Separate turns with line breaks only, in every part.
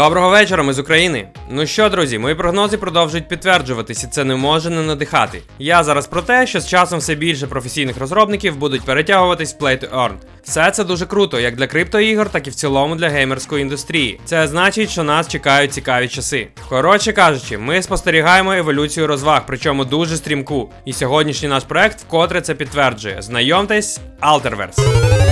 Доброго вечора, ми з України. Ну що, друзі, мої прогнози продовжують підтверджуватись, і це не може не надихати. Я зараз про те, що з часом все більше професійних розробників будуть перетягуватись в Play to Earn. Все це дуже круто, як для криптоігор, так і в цілому для геймерської індустрії. Це значить, що нас чекають цікаві часи. Коротше кажучи, ми спостерігаємо еволюцію розваг, причому дуже стрімку. І сьогоднішній наш проект вкотре це підтверджує. Знайомтесь, Alterverse.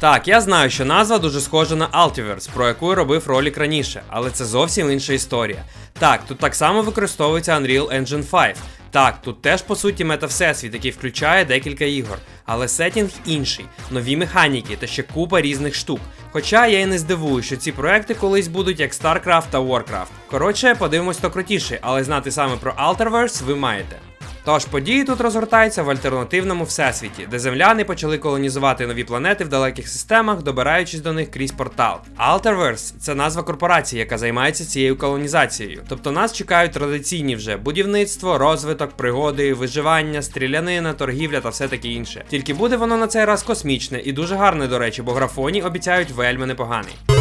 Так, я знаю, що назва дуже схожа на Altiverse, про яку я робив ролик раніше, але це зовсім інша історія. Так, тут так само використовується Unreal Engine 5. Так, тут теж по суті мета-всесвіт, який включає декілька ігор, але сетінг інший, нові механіки та ще купа різних штук. Хоча я і не здивую, що ці проекти колись будуть як StarCraft та Warcraft. Коротше, подивимось то крутіше, але знати саме про Alterverse ви маєте. Тож події тут розгортаються в альтернативному всесвіті, де земляни почали колонізувати нові планети в далеких системах, добираючись до них крізь портал. Alterverse – це назва корпорації, яка займається цією колонізацією. Тобто нас чекають традиційні вже будівництво, розвиток, пригоди, виживання, стрілянина, торгівля та все таке інше. Тільки буде воно на цей раз космічне і дуже гарне, до речі, бо графоні обіцяють вельми непоганий.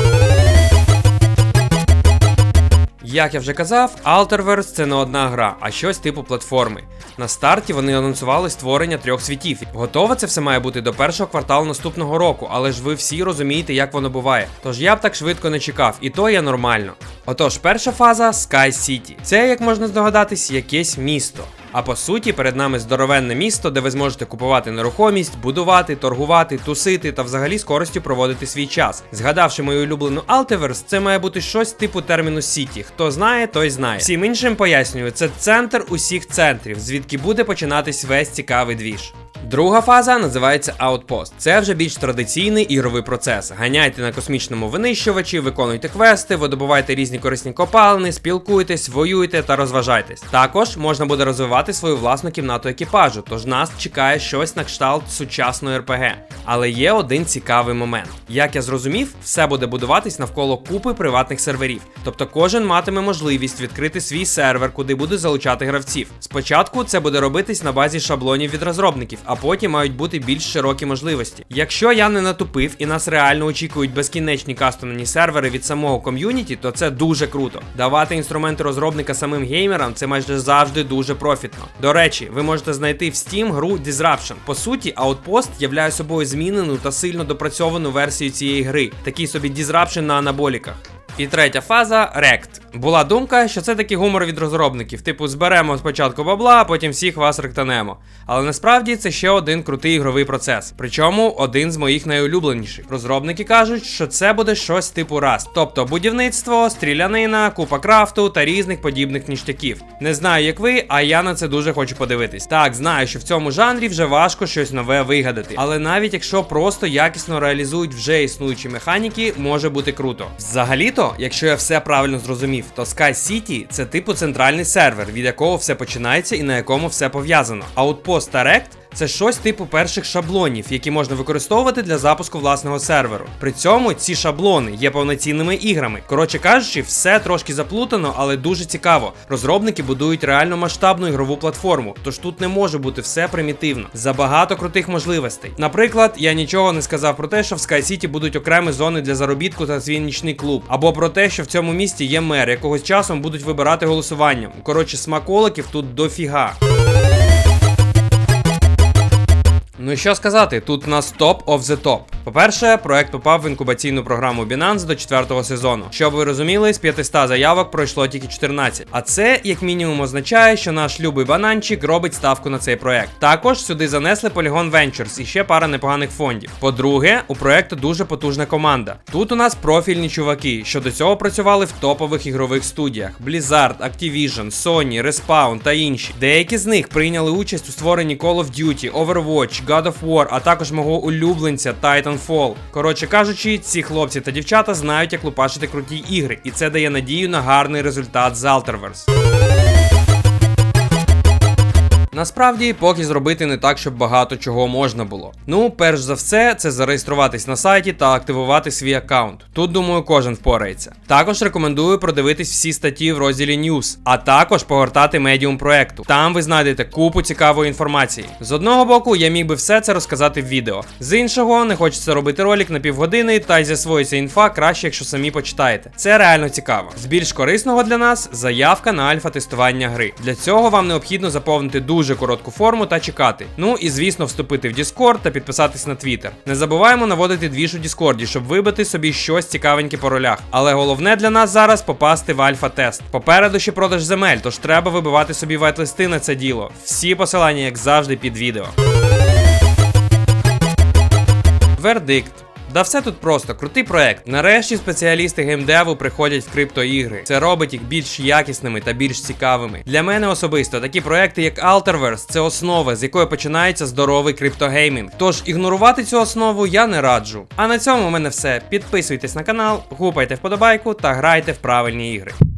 Як я вже казав, Alterverse це не одна гра, а щось типу платформи. На старті вони анонсували створення трьох світів. Готове це все має бути до першого кварталу наступного року, але ж ви всі розумієте, як воно буває. Тож я б так швидко не чекав, і то є нормально. Отож, перша фаза Sky City. Це, як можна здогадатись, якесь місто. А по суті, перед нами здоровенне місто, де ви зможете купувати нерухомість, будувати, торгувати, тусити та взагалі з користю проводити свій час. Згадавши мою улюблену Altiverse, це має бути щось типу терміну Сіті. Хто знає, той знає. Всім іншим пояснюю, це центр усіх центрів, звідки буде починатись весь цікавий двіж. Друга фаза називається Outpost. Це вже більш традиційний ігровий процес. Ганяйте на космічному винищувачі, виконуйте квести, видобувайте різні корисні копалини, спілкуйтесь, воюйте та розважайтесь. Також можна буде розвивати свою власну кімнату екіпажу, тож нас чекає щось на кшталт сучасної РПГ. Але є один цікавий момент. Як я зрозумів, все буде будуватись навколо купи приватних серверів. Тобто кожен матиме можливість відкрити свій сервер, куди буде залучати гравців. Спочатку це буде робитись на базі шаблонів від розробників, а потім мають бути більш широкі можливості. Якщо я не натупив і нас реально очікують безкінечні кастомні сервери від самого ком'юніті, то це дуже круто. Давати інструменти розробника самим геймерам це майже завжди дуже профітно. До речі, ви можете знайти в Steam гру Disruption. По суті, Outpost являє собою змінену та сильно допрацьовану версію цієї гри, такий собі Disruption на анаболіках. І третя фаза Rect. Була думка, що це такий гумор від розробників, типу зберемо спочатку бабла, а потім всіх вас ректанемо. Але насправді це ще один крутий ігровий процес. Причому один з моїх найулюбленіших. Розробники кажуть, що це буде щось типу Rust. тобто будівництво, стрілянина, купа крафту та різних подібних ніштяків. Не знаю, як ви, а я на це дуже хочу подивитись. Так, знаю, що в цьому жанрі вже важко щось нове вигадати. Але навіть якщо просто якісно реалізують вже існуючі механіки, може бути круто. Взагалі-то, якщо я все правильно зрозумів, то Sky City це типу центральний сервер, від якого все починається і на якому все пов'язано. Outpost та Rect це щось типу перших шаблонів, які можна використовувати для запуску власного серверу. При цьому ці шаблони є повноцінними іграми. Коротше кажучи, все трошки заплутано, але дуже цікаво. Розробники будують реально масштабну ігрову платформу, тож тут не може бути все примітивно. Забагато крутих можливостей. Наприклад, я нічого не сказав про те, що в Sky City будуть окремі зони для заробітку та свій клуб, або про те, що в цьому місті є мер, якогось часом будуть вибирати голосуванням. Коротше, смаколиків тут дофіга. Ну і що сказати, тут у нас топ of the top. По-перше, проект попав в інкубаційну програму Binance до четвертого сезону. Щоб ви розуміли, з 500 заявок пройшло тільки 14. А це, як мінімум, означає, що наш любий бананчик робить ставку на цей проект. Також сюди занесли Polygon Ventures і ще пара непоганих фондів. По-друге, у проекту дуже потужна команда. Тут у нас профільні чуваки, що до цього працювали в топових ігрових студіях: Blizzard, Activision, Sony, Respawn та інші. Деякі з них прийняли участь у створенні Call of Duty, Overwatch, God of War, а також мого улюбленця Titanfall. Коротше кажучи, ці хлопці та дівчата знають, як лупашити круті ігри, і це дає надію на гарний результат з Alterverse. Насправді, поки зробити не так, щоб багато чого можна було. Ну, перш за все, це зареєструватись на сайті та активувати свій аккаунт. Тут, думаю, кожен впорається. Також рекомендую продивитись всі статті в розділі News, а також погортати медіум проекту. Там ви знайдете купу цікавої інформації. З одного боку, я міг би все це розказати в відео. З іншого, не хочеться робити ролик на півгодини, та й засвоїться інфа краще, якщо самі почитаєте. Це реально цікаво. З більш корисного для нас заявка на альфа-тестування гри. Для цього вам необхідно заповнити дуже коротку форму та чекати. Ну і звісно, вступити в Discord та підписатись на Twitter. Не забуваємо наводити двіж у Discord, щоб вибити собі щось цікавеньке по ролях. Але головне для нас зараз попасти в альфа-тест. Попереду ще продаж земель, тож треба вибивати собі вайт-листи на це діло. Всі посилання, як завжди, під відео. Вердикт. Да все тут просто, крутий проект. Нарешті спеціалісти геймдеву приходять в криптоігри. Це робить їх більш якісними та більш цікавими. Для мене особисто такі проекти, як Alterverse, це основа, з якої починається здоровий криптогеймінг. Тож ігнорувати цю основу я не раджу. А на цьому у мене все. Підписуйтесь на канал, гупайте вподобайку та грайте в правильні ігри.